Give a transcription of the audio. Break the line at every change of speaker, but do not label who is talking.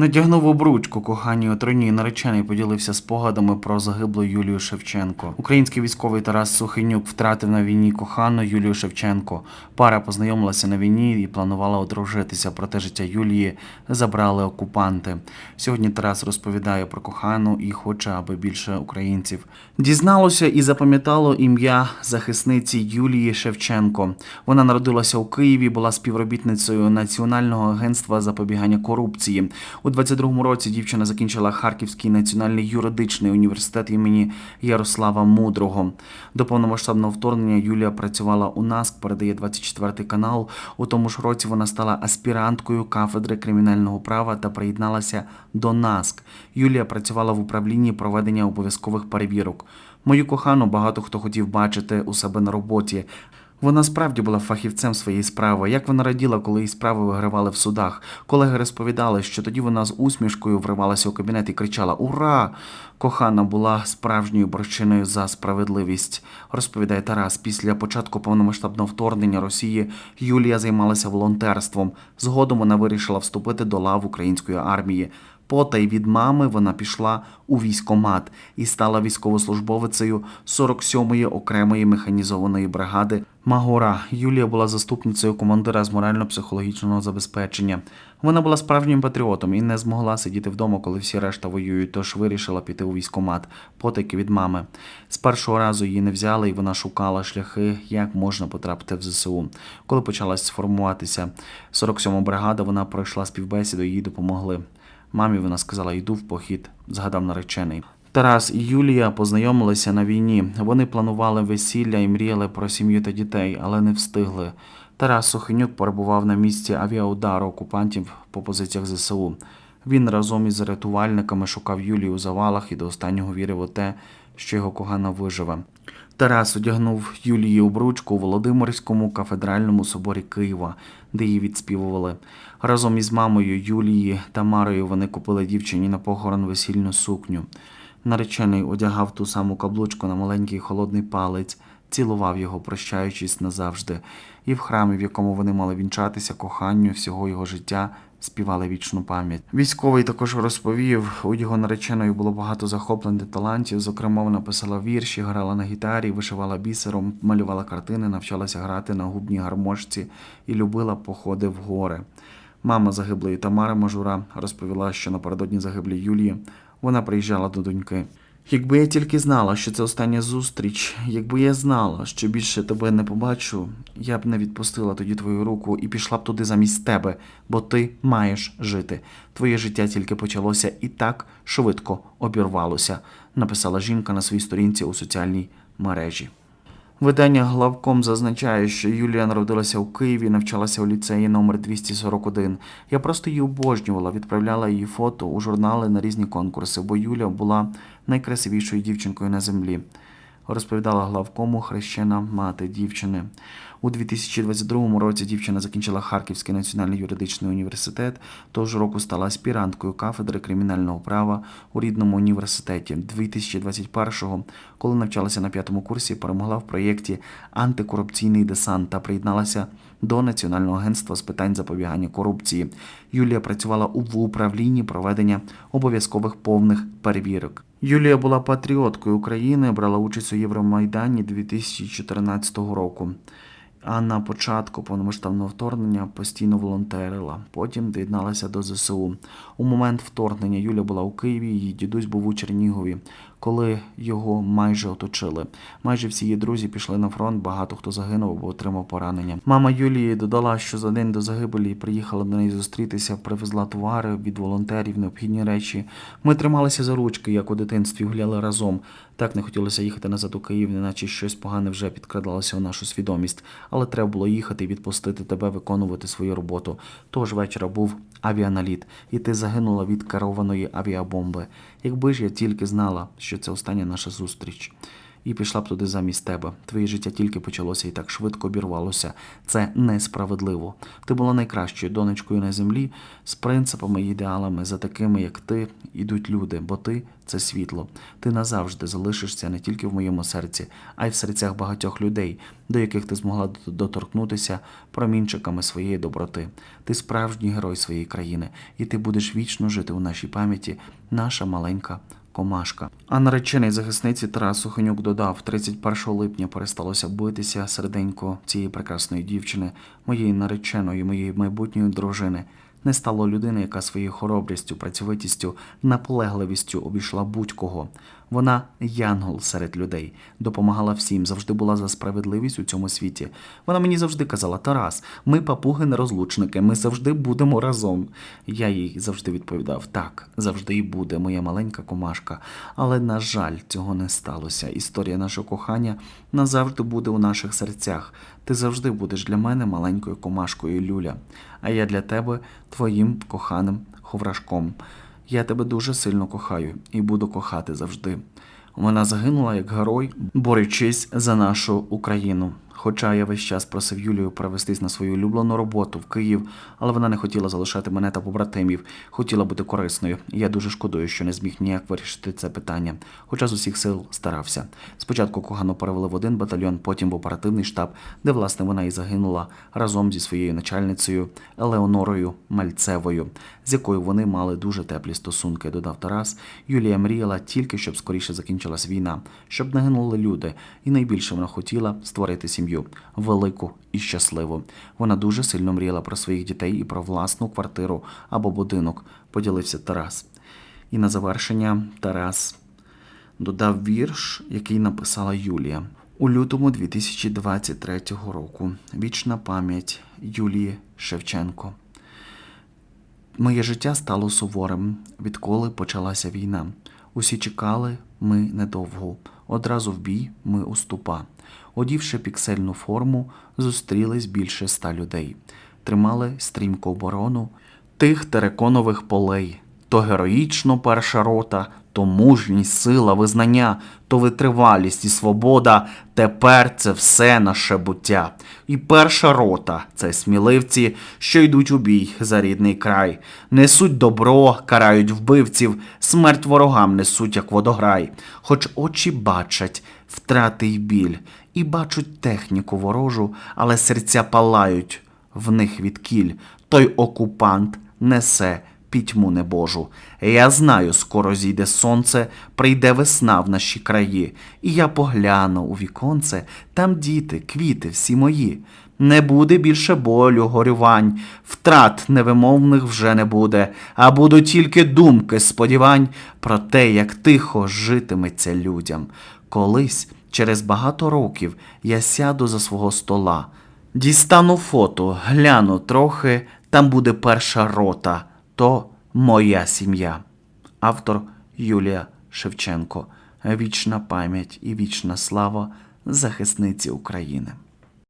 Надягнув обручку коханій отруйній наречений поділився спогадами про загиблу Юлію Шевченко. Український військовий Тарас Сухенюк втратив на війні кохану Юлію Шевченко. Пара познайомилася на війні і планувала одружитися, проте життя Юлії забрали окупанти. Сьогодні Тарас розповідає про кохану і хоче, аби більше українців дізналося і запам'ятало ім'я захисниці Юлії Шевченко. Вона народилася у Києві, була співробітницею Національного агентства запобігання корупції. У 22-му році дівчина закінчила Харківський національний юридичний університет імені Ярослава Мудрого. До повномасштабного вторгнення Юлія працювала у НАСК, передає 24 канал. У тому ж році вона стала аспіранткою кафедри кримінального права та приєдналася до НАСК. Юлія працювала в управлінні проведення обов'язкових перевірок. Мою кохану багато хто хотів бачити у себе на роботі. Вона справді була фахівцем своєї справи. Як вона раділа, коли її справи вигравали в судах. Колеги розповідали, що тоді вона з усмішкою вривалася у кабінет і кричала Ура! Кохана була справжньою борщиною за справедливість. Розповідає Тарас. Після початку повномасштабного вторгнення Росії Юлія займалася волонтерством. Згодом вона вирішила вступити до лав української армії. Потай від мами вона пішла у військомат і стала військовослужбовицею 47-ї окремої механізованої бригади Магора. Юлія була заступницею командира з морально-психологічного забезпечення. Вона була справжнім патріотом і не змогла сидіти вдома, коли всі решта воюють, тож вирішила піти у військомат. Потайки від мами. З першого разу її не взяли, і вона шукала шляхи, як можна потрапити в ЗСУ. Коли почалась сформуватися 47-ма бригада, вона пройшла співбесіду, їй допомогли. Мамі вона сказала, йду в похід, згадав наречений. Тарас і Юлія познайомилися на війні. Вони планували весілля і мріяли про сім'ю та дітей, але не встигли. Тарас Сухенюк перебував на місці авіаудару окупантів по позиціях ЗСУ. Він разом із рятувальниками шукав Юлію у завалах і до останнього вірив у те, що його кохана виживе. Тарас одягнув Юлії обручку у Володимирському кафедральному соборі Києва, де її відспівували. Разом із мамою Юлії та Марою вони купили дівчині на похорон весільну сукню. Наречений одягав ту саму каблучку на маленький холодний палець, цілував його, прощаючись назавжди, і в храмі, в якому вони мали вінчатися коханню всього його життя, співали вічну пам'ять. Військовий також розповів, у його нареченої було багато захоплень та талантів. Зокрема, вона писала вірші, грала на гітарі, вишивала бісером, малювала картини, навчалася грати на губній гармошці і любила походи в гори. Мама загиблої Тамари Мажура розповіла, що напередодні загиблі Юлії вона приїжджала до доньки. Якби я тільки знала, що це остання зустріч, якби я знала, що більше тебе не побачу, я б не відпустила тоді твою руку і пішла б туди замість тебе, бо ти маєш жити. Твоє життя тільки почалося і так швидко обірвалося, написала жінка на своїй сторінці у соціальній мережі. Видання главком зазначає, що Юлія народилася у Києві, навчалася у ліцеї номер 241. Я просто її обожнювала, відправляла її фото у журнали на різні конкурси, бо Юля була найкрасивішою дівчинкою на землі. Розповідала главкому хрещена мати дівчини. У 2022 році дівчина закінчила Харківський національний юридичний університет. Того ж року стала аспіранткою кафедри кримінального права у рідному університеті. 2021-го, коли навчалася на п'ятому курсі, перемогла в проєкті Антикорупційний десант та приєдналася до Національного агентства з питань запобігання корупції. Юлія працювала у управлінні проведення обов'язкових повних перевірок. Юлія була патріоткою України, брала участь у Євромайдані 2014 року. А на початку повномасштабного вторгнення постійно волонтерила. Потім доєдналася до ЗСУ. У момент вторгнення Юля була у Києві, її дідусь був у Чернігові, коли його майже оточили. Майже всі її друзі пішли на фронт, багато хто загинув або отримав поранення. Мама Юлії додала, що за день до загибелі приїхала до неї зустрітися, привезла товари від волонтерів, необхідні речі. Ми трималися за ручки, як у дитинстві, гуляли разом. Так не хотілося їхати назад у Київ, неначе щось погане вже підкрадалося у нашу свідомість. Але треба було їхати і відпустити тебе виконувати свою роботу. Того ж вечора був авіаналіт, і ти загинула від керованої авіабомби. Якби ж я тільки знала, що це остання наша зустріч. І пішла б туди замість тебе. Твоє життя тільки почалося і так швидко обірвалося. Це несправедливо. Ти була найкращою донечкою на землі з принципами і ідеалами, за такими, як ти, ідуть люди, бо ти це світло. Ти назавжди залишишся не тільки в моєму серці, а й в серцях багатьох людей, до яких ти змогла доторкнутися промінчиками своєї доброти. Ти справжній герой своєї країни, і ти будеш вічно жити у нашій пам'яті, наша маленька комашка. А наречений захисниці Тарас Сухенюк додав: 31 липня пересталося битися серденько цієї прекрасної дівчини, моєї нареченої, моєї майбутньої дружини. Не стало людини, яка своєю хоробрістю, працьовитістю, наполегливістю обійшла будь-кого. Вона янгол серед людей, допомагала всім, завжди була за справедливість у цьому світі. Вона мені завжди казала: Тарас, ми папуги нерозлучники, ми завжди будемо разом. Я їй завжди відповідав: так, завжди і буде, моя маленька комашка. Але, на жаль, цього не сталося. Історія нашого кохання назавжди буде у наших серцях. Ти завжди будеш для мене маленькою комашкою Люля, а я для тебе твоїм коханим ховрашком. Я тебе дуже сильно кохаю і буду кохати завжди. Вона загинула як герой, борючись за нашу Україну. Хоча я весь час просив Юлію перевестись на свою улюблену роботу в Київ, але вона не хотіла залишати мене та побратимів, хотіла бути корисною. Я дуже шкодую, що не зміг ніяк вирішити це питання, хоча з усіх сил старався. Спочатку кохану перевели в один батальйон, потім в оперативний штаб, де власне вона і загинула разом зі своєю начальницею Елеонорою Мальцевою, з якою вони мали дуже теплі стосунки. Додав Тарас. Юлія мріяла тільки, щоб скоріше закінчилась війна, щоб не гинули люди, і найбільше вона хотіла створити сім'ю велику і щасливу. Вона дуже сильно мріяла про своїх дітей і про власну квартиру або будинок. Поділився Тарас. І на завершення Тарас додав вірш, який написала Юлія. У лютому 2023 року. Вічна пам'ять Юлії Шевченко. Моє життя стало суворим, відколи почалася війна. Усі чекали ми недовго. Одразу в бій ми у ступа. Одівши піксельну форму, зустрілись більше ста людей. Тримали стрімку оборону тих тереконових полей. То героїчно перша рота, то мужність, сила, визнання, то витривалість і свобода. Тепер це все наше буття. І перша рота це сміливці, що йдуть у бій за рідний край. Несуть добро, карають вбивців, смерть ворогам несуть, як водограй. Хоч очі бачать втрати й біль, і бачать техніку ворожу, але серця палають в них від кіль. Той окупант несе пітьму небожу. Я знаю, скоро зійде сонце, прийде весна в наші краї, і я погляну у віконце, там діти, квіти всі мої. Не буде більше болю, горювань, втрат невимовних вже не буде, а будуть тільки думки сподівань про те, як тихо житиметься людям. Колись, через багато років, я сяду за свого стола. Дістану фото, гляну трохи, там буде перша рота. То моя сім'я. Автор Юлія Шевченко. Вічна пам'ять і вічна слава захисниці України.